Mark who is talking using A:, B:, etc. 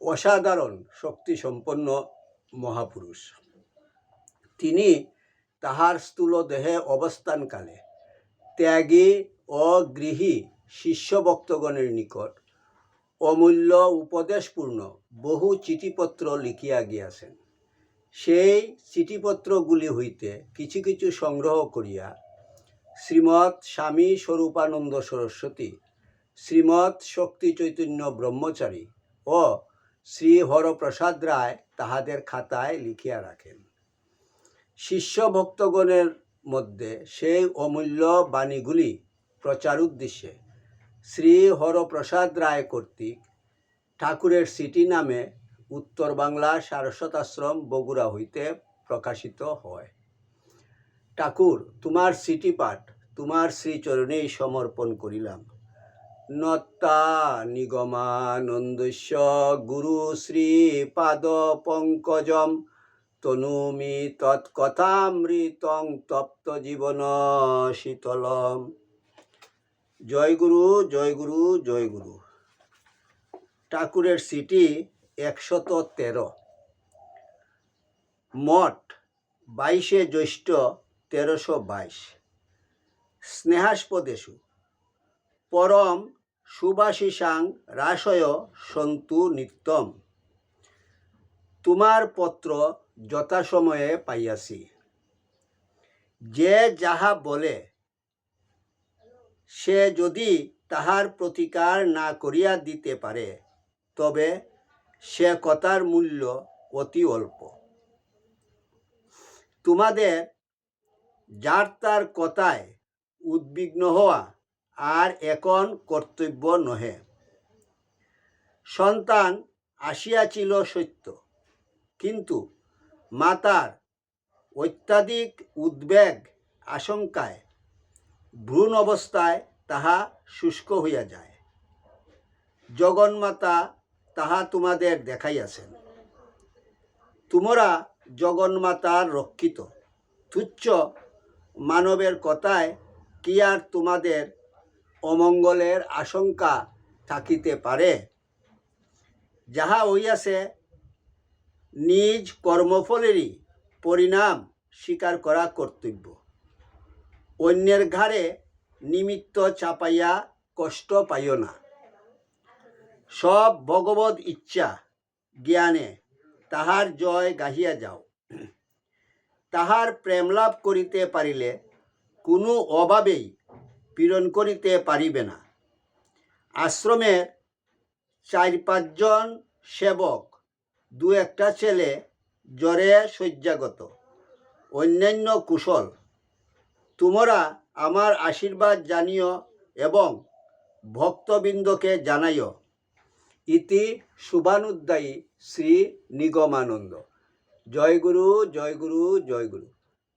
A: অসাধারণ শক্তিসম্পন্ন মহাপুরুষ। তিনি তাহার স্থূল দেহে অবস্থানকালে ত্যাগী ও গৃহী শিষ্যভক্তগণের নিকট অমূল্য উপদেশপূর্ণ বহু চিঠিপত্র লিখিয়া গিয়াছেন। সেই চিঠিপত্রগুলি হইতে কিছু কিছু সংগ্রহ করিয়া শ্রীমৎ স্বামী স্বরূপানন্দ সরস্বতী, শ্রীমৎ শক্তি চৈতন্য ব্রহ্মচারী ও শ্রী হরপ্রসাদ রায় তাহাদের খাতায় লিখিয়া রাখেন। শিষ্য ভক্তগণের মধ্যে সেই অমূল্য বাণীগুলি প্রচার উদ্দেশ্যে শ্রী হরপ্রসাদ রায় কর্তৃক ঠাকুরের সিটি নামে উত্তর বাংলা সারস্বত আশ্রম বগুড়া হইতে প্রকাশিত হয়। ঠাকুর, তোমার সিটি পাঠ, তোমার শ্রীচরণেই সমর্পণ করিলাম। নত্তা নিগমানন্দস্য গুরু শ্রী পাদ পঙ্কজম। তনুমি তৎকথামৃতং তপ্ত জীবন শীতলম। জয় গুরু জয় গুরু জয় গুরু। ঠাকুরের সিটি একশত তেরো। মঠ বাইশে জ্যৈষ্ঠ তেরোশো বাইশ। স্নেহাস্পদেশু। পরম সুভাষিসাং রাশয় সন্তু নিত্যম। তোমার পত্র যথাসময়ে পাইয়াছি। যে যাহা বলে, সে যদি তাহার প্রতিকার না করিয়া দিতে পারে, তবে সে কথার মূল্য অতি অল্প। তোমাদের যার তার কথায় উদ্বিগ্ন হওয়া আর এখন কর্তব্য নহে। সন্তান আসিয়াছিল সত্য, কিন্তু মাতার অত্যাধিক উদ্বেগ আশঙ্কায় ভ্রূণ অবস্থায় তাহা শুষ্ক হইয়া যায়। জগন্মাতা তাহা তোমাদের দেখাইয়াছেন। তোমরা জগন্মাতার রক্ষিত। তুচ্ছ মানবের কথায় কি আর তোমাদের অমঙ্গলের আশঙ্কা থাকিতে পারে। যাহা হইয়াছে, নিজ কর্মফলেরই পরিণাম স্বীকার করা কর্তব্য। অন্যের ঘাড়ে নিমিত্ত চাপাইয়া কষ্ট পাইও না। সব ভগবত ইচ্ছা জ্ঞানে তাহার জয় গাহিয়া যাও। তাহার প্রেম লাভ করিতে পারিলে কোনো অভাবেই পীড়ন করিতে পারিবে না। আশ্রমের চার পাঁচজন সেবক, দু একটা ছেলে, জ্বরে শয্যাগত। অন্যান্য কুশল, তোমরা আমার আশীর্বাদ জানিও এবং ভক্তবৃন্দকে জানাইও। ইতি শুভানুদ্দায়ী শ্রী নিগমানন্দ। জয় গুরু জয় গুরু জয় গুরু।